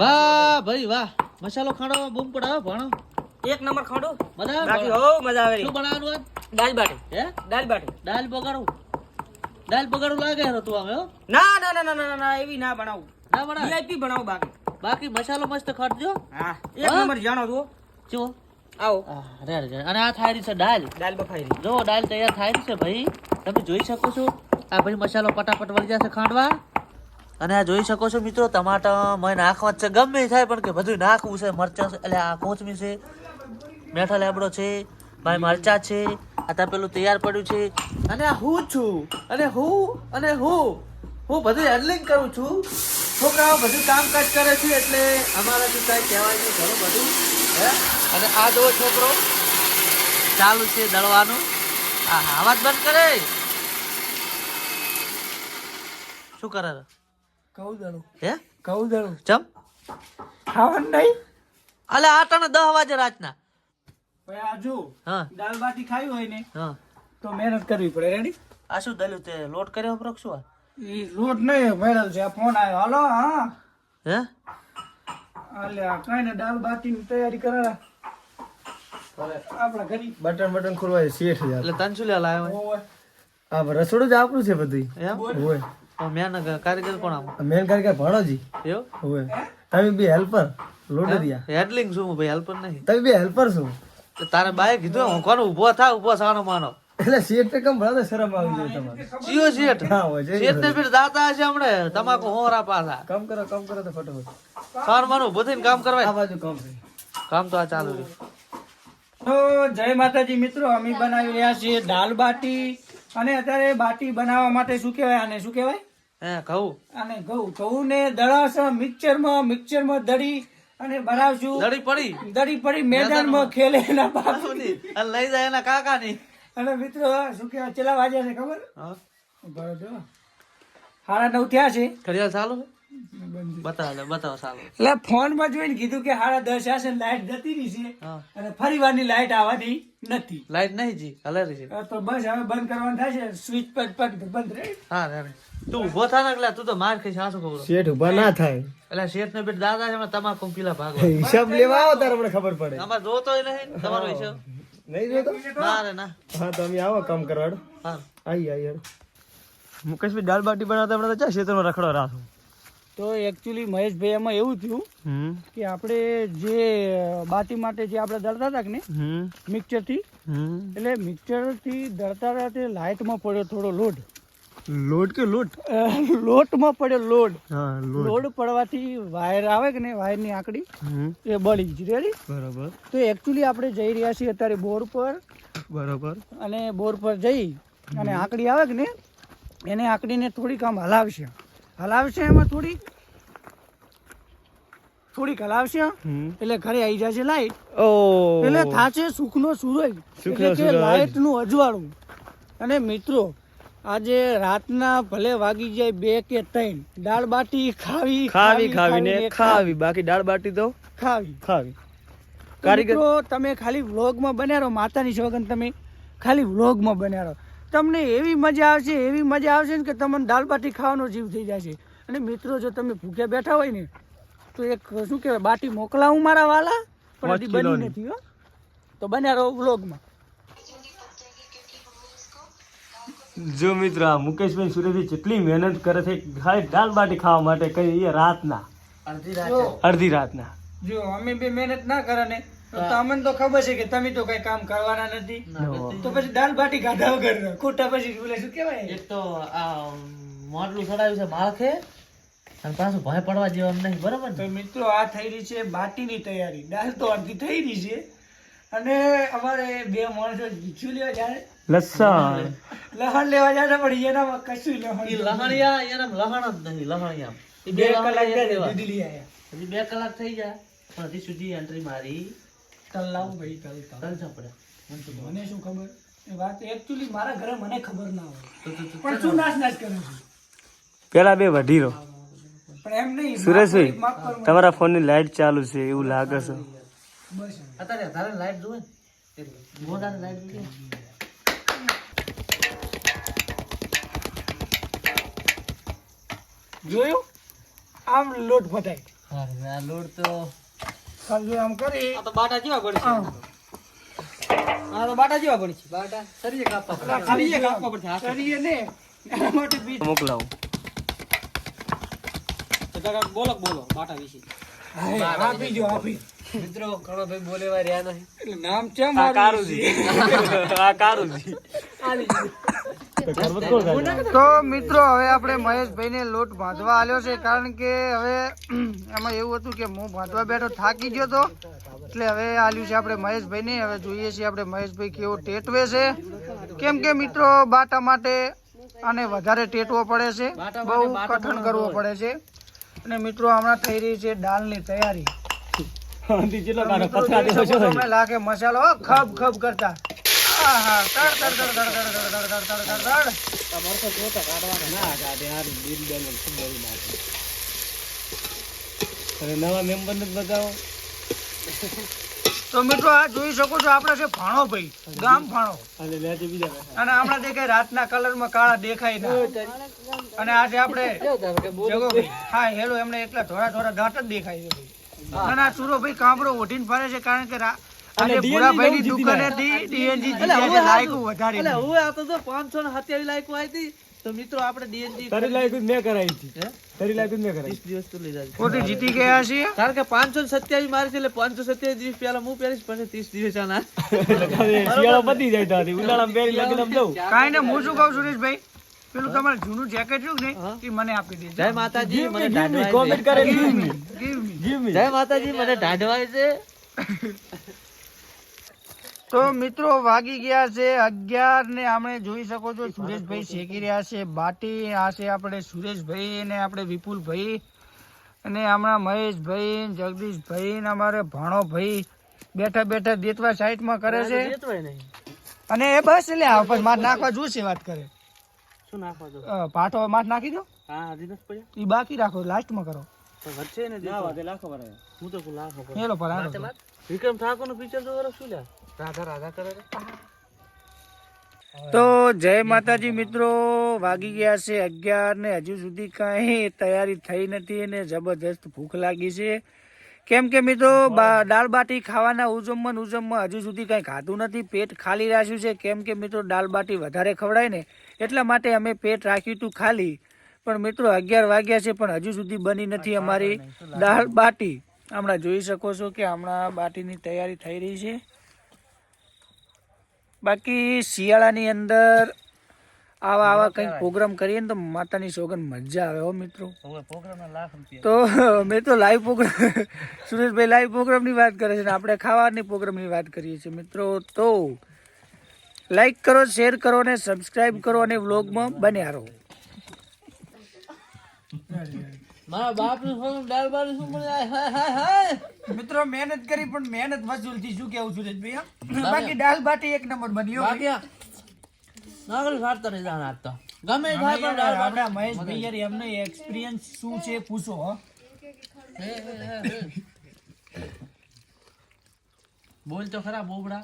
વાહ ભાઈ વાહ. મસાલો ખાણો બૂમ પડાવો ભણો. એક નંબર ખાંડો. મજા આવે? બાકી હો મજા આવે. શું બનાવવાનું આજ? દાલ બાટી. હે? દાલ બાટી. દાલ બગાડું. દાલ બગાડું લાગે છે તું આમે ના ના ના ના ના ના એવી ના બનાવું. ના બનાવ? વીઆઈપી બનાવું બાકી. બાકી મસાલો મસ્ત ખાડજો હા. એક નંબર જાણો તું જો. આવો. આ, રે રે રે. અને આ થાય છે દાલ. દાલ બફાઈ જો દાલ તૈયાર થાય છે ભાઈ. તમે જોઈ શકો છો. આ ભાઈ મસાલો પટાપટ વળી જશે ખાંડવા. અને આ જોઈ શકો છો મિત્રો ટમાટા મને નાખવા છે. ગમે થાય, પણ કે બધું નાખવું છે. મરચાં છે, એટલે આ કોથમી છે, મેઠા લેબડો છે, ભાઈ મરચા છે, આ ત્યાં પેલું તૈયાર પડ્યું છે. અને આ હું છું, અને હું અને હું હું બધું હેન્ડલિંગ કરું છું. છોકરાઓ બધું કામકાજ કરે છે, એટલે અમારાથી કાંઈ કહેવાય નહીં ઘણું બધું, હે? અને આ જો છોકરો, ચાલુ છે દળવાનું. આ અવાજ બંધ કરે શું કરે રે? હે? કહું ચમ? ખાવાનું નહીં? અલે આટાને દહ વાગે રાતના. ભાઈ આજુ હા. દાલ બાટી ખાવી હોય ને હા. તો મહેનત કરવી પડે રેડી આ શું દલ્યું તે લોટ કર્યો પ્રક શું એ લોટ નહીં મેળલ છે. આ ફોન આવ્યો. હાલો હા. હે? અલ્યા કઈ ને દાલ બાટીની તૈયારી કરે આપણા ઘરી. બટન બટન ખોલવા શેઠ એટલે તને શું લેવા લાવ્યો આ રસોડું જ આપણું છે બધું એમ? હોય તો કારીગર કોણ આમ? મેન કારીગર ભણોજી. એવો? હોય તમે બી હેલ્પર લોડરિયા હેડલિંગ શું હું ભાઈ હેલ્પર નહીં. તમે બી હેલ્પર શું તારે બાએ કીધું હું કોણ ઊભો થા ઊભો સાનો માનો. એટલે શેઠ કમ ભણો શરમ આવી જાય તમારે? જીઓ શેઠ. હા હોય છે શેઠ ને ફીર દાતા હશે હમણે તમાકુ હોરા પાછા. કામ કરો કામ કરો તો ફટાફટ. સાર માનું ઊભો થઈને કામ આ કરવાય બાજુ કામ છે. કામ તો આ ચાલુ રહ્યું તો જય માતાજી મિત્રો અમે બનાવી રહ્યા છીએ દાલ બાટી. અને અત્યારે બાટી બનાવવા માટે શું કહેવાય આને શું કહેવાય? કહું. આને ઘઉં ઘઉં ને દળાશે મિક્સરમાં મિક્સરમાં દળી અને બનાવશું લડી પડી. દળી પડી મેદાનમાં ખેલે એના બાપ. અને લઈ જાય એના કાકા ની અને મિત્રો શું કે ચેલા વાગ્યા છે ખબર? રહો. સાડા નવ થયા છે. ઘડિયાળ ચાલુ બતાવો ચાલુ. એટલે ફોનમાં જોઈને કીધું કે સાડા દસ હશે લાઈટ જતી રહી છે. અને ફરી વારની લાઈટ આવવાની નથી. લાઈટ નહીં જી હલે રહી છે તો બસ હવે બંધ કરવાનું થાય છે. સ્વિચ પર બંધ રહે. હા રે રે. તું ઊભો થા ને તું તો માર ખાઈ સાસુ ખબર? શેઠ ઊભા ના થાય. એટલે શેઠ ને બેટ દાદા છે તમાકુ પીલા ભાગવા. હિસાબ લેવા આવો તારે મને ખબર પડે. અમારે જોતો નહીં તમારો હિસાબ. નહીં જોતો? ના રે ના. હા તો આવો કામ કરવાડો હા. આઈ આઈ મુકેશભાઈ દાળ બાટી બનાવતા આપણે તો ચા ક્ષેત્રમાં રખડો રાખો. તો એકચ્યુઅલી મહેશભાઈ એમાં એવું થયું કે આપણે જે બાટી માટે જે આપણે દળતા હતા કે ને મિક્સર મિક્સરથી હમ. એટલે મિક્સરથી દળતા હતા તે લાઇટમાં પડ્યો થોડો લોડ લોટ કે લોટ? લોટમાં પડે લોડ લોડ પડવાથી વાયર આવે કે ને વાયરની આંકડી એ બળી જ રેડી બરાબર. તો એકચ્યુઅલી આપણે જઈ રહ્યા છીએ અત્યારે બોર પર. બરાબર. અને બોર પર જઈ અને આંકડી આવે કે ને એને આંકડીને થોડીક આમ હલાવશે. હલાવશે એમાં થોડીક? થોડીક હલાવશે એટલે ઘરે આવી જશે લાઈટ એટલે થાશે સુખનો સૂરજ. એટલે કે સૂરજ. લાઈટનું અજવાળું. અને મિત્રો આજે રાતના ભલે વાગી જાય બે કે ત્રણ દાળ બાટી ખાવી ખાવી ખાવીને ખાવી. બાકી દાળ બાટી તો ખાવી. ખાવી. કારીગર તમે ખાલી વ્લોગમાં બન્યા રહો માતાની સોગન તમે ખાલી વ્લોગમાં બન્યા રહો તમને એવી મજા આવશે એવી મજા આવશે ને કે તમને દાળ બાટી ખાવાનો જીવ થઈ જશે. અને મિત્રો જો તમે ભૂખ્યા બેઠા હોય ને તો એક શું કહેવાય બાટી મોકલાવું મારા વાલા પણ હજી બની નથી હો. તો બન્યા રહો વ્લોગમાં. જો મિત્રો આ મુકેશભાઈ સુરેશભાઈ જેટલી મહેનત કરે છે ખાલી દાલ બાટી ખાવા માટે કઈ એ રાતના. અડધી રાત. અડધી રાતના. જો અમે બે મહેનત ના કરે ને તમને તો ખબર છે કે તમે તો કઈ કામ કરવાના નથી. તો પછી દાળ બાટી ખાધા વગર ખોટા પછી બોલે શું કહેવાય? એક તો આ મોટલું ચડાવ્યું છે માળખે અને પાછું ભય પડવા જેવા નહીં બરાબર તો મિત્રો આ થઈ રહી છે બાટીની તૈયારી. દાળ તો અડધી થઈ રહી છે. અને અમારે બે માણસો જીચું લેવા જાય. લસણ. લહણ લેવા જાય પણ એનામાં કશું લહણ લહણિયા એના લહણ જ નહીં લહણિયા. બે કલાક. દૂધ લઈ આયા. હજી બે કલાક થઈ જાય પણ હજી સુધી એન્ટ્રી મારી. તલ લાવું ભાઈ તલ તલ. તન મને શું ખબર? એ વાત એકચ્યુઅલી મારા ઘરે મને ખબર ના હોય. પણ શું નાશ નાશ કરે છે? પેલા બે વઢીરો. પણ એમ નહીં સુરેશભાઈ. તમારા ફોનની લાઈટ ચાલુ છે એવું લાગે છે. બસ અત્યારે તારે લાઈટ જોવે ગોદાને લાઈટ જોઈએ જોયું? આમ લોટ ફટાય આ લોટ તો ખાલી આમ કરી. આ તો બાટા જેવા પડશે છે. આ તો બાટા જેવા પડશે બાટા સરીએ કાપવા ખાલી કાપવા પડશે. કરીએ ને એના માટે બીજ. મોકલાવું. તો કાકા બોલો બોલો બાટા વિશે. આપી જો આપી મિત્રો ઘણો ભાઈ બોલેવા રહ્યા નહીં. એટલે નામ ચમ આ કારુજી. આ કારુજી. તો મિત્રો હવે આપણે મહેશભાઈને લોટ બાંધવા આલ્યો છે કારણ કે હવે એમાં એવું હતું કે હું બાંધવા બેઠો થાકી ગયો તો. એટલે હવે આલ્યું છે આપણે મહેશભાઈને. હવે જોઈએ છીએ આપણે મહેશભાઈ કેવો ટેટવે છે. કેમ કે મિત્રો બાટા માટે આને વધારે ટેટવો પડે છે. બહુ કઠણ કરવો પડે છે. અને મિત્રો હમણાં થઈ રહી છે દાળની તૈયારી. આંધી કેટલો કાઢો પથરા દેવો છો છો લાગે મસાલો ખબ ખબ કરતા આહા, તડ, તડ, તડ, તડ, તડ, તડ, તડ, તડ, તડ, તડ. ના કાઢે આ દિલ બેન ખૂબ બહુ નાખે અને નવા મેમ્બર ને બતાવો તો મિત્રો આ જોઈ શકો છો આપણે છે ભાણો ભાઈ ગામ ભાણો અને લેજે બીજા. અને હમણાં દેખાય રાતના કલરમાં કાળા દેખાય ના અને આજે આપણે હા હેલો એમને એકલા થોડા થોડા દાંત જ દેખાય છે ભાઈ અને આ સુરોભાઈ કામરો ઓઢીને ફરે છે કારણ કે અને આજે DNG ભૂરાભાઈની નવું જીતી લાયકું વધારી એટલે હું આ તો જો 527 લાયકો આવી હતી. તો મિત્રો આપણે ડીએનજી તારી લાયક મે કરાવી હતી. તારી લાયક મે કરાવી 30 દિવસ તો લઈ જાય ખોટી જીતી ગયા છે કારણ કે 527 મારી છે એટલે 527 દિવસ પહેલા હું પહેરીશ પછી 30 દિવસ આના. શિયાળો પતી જાય તારી ઉનાળામાં પહેરી લગન આમ કાઈ ને હું શું કહું સુરેશભાઈ? પેલું તમારે જૂનું જેકેટ રહ્યું ને એ મને આપી દેજો. જય માતાજી મને ઢાઢવાય કોમેન્ટ કરે ગીવ મી. જય માતાજી મને ઢાઢવાય છે. તો મિત્રો વાગી ગયા છે અગિયાર ને આપણે જોઈ શકો છો સુરેશભાઈ શેકી રહ્યા છે બાટી આ છે આપણે સુરેશભાઈ ને આપણે વિપુલભાઈ અને હમણાં મહેશભાઈ જગદીશભાઈ ને અમારે ભાણોભાઈ બેઠા બેઠા દેતવા સાઈડમાં કરે છે. અને એ બસ એટલે પણ મારે માર નાખવા જોશે વાત કરે. શું નાખો અ, પાઠો માથ નાખી દો? હા હજી નથી પડ્યા? એ બાકી રાખો લાસ્ટમાં કરો. તો વચ્ચે ને ના વાતે લાખો પર હું તો કું લાખો પર હેલો પર આ વિક્રમ ઠાકોરનું પિક્ચર તો શું લ્યા? રાધા રાધા કરે છે. તો જય માતાજી મિત્રો વાગી ગયા છે અગિયાર ને હજુ સુધી કાંઈ તૈયારી થઈ નથી અને જબરજસ્ત ભૂખ લાગી છે. કેમ કે મિત્રો દાળ બાટી ખાવાના ઉજમમાં ઉજમમાં હજુ સુધી કાંઈ ખાધું નથી પેટ ખાલી રાખ્યું છે. કેમ કે મિત્રો દાળ બાટી વધારે ખવડાય ને એટલા માટે અમે પેટ રાખ્યું હતું ખાલી. પણ મિત્રો અગિયાર વાગ્યા છે પણ હજુ સુધી બની નથી અમારી દાળ બાટી. હમણાં જોઈ શકો છો કે હમણાં બાટીની તૈયારી થઈ રહી છે. બાકી શિયાળાની અંદર આવા આવા કંઈક પ્રોગ્રામ કરીએ ને તો માતાની સોગન મજા આવે હો મિત્રો. તો મેં તો લાઈવ પ્રોગ્રામ સુરેશભાઈ લાઈવ પ્રોગ્રામની વાત કરે છે ને આપણે ખાવાની પ્રોગ્રામની વાત કરીએ છીએ મિત્રો. તો લાઈક કરો શેર કરો અને સબસ્ક્રાઇબ કરો અને વ્લોગમાં બન્યા રહો. મારા બાપનું ફોન શું મિત્રો મહેનત કરી પણ મહેનત વસૂલથી શું કેવું છું ભાઈ બાકી દાલ બાટી એક નંબર બન્યો ભાઈ. બાકી નહીં જાણ આપતા ગમે થાય પણ એમનો એક્સપિરિયન્સ શું છે પૂછો હો. બોલ તો ખરા બોબડા.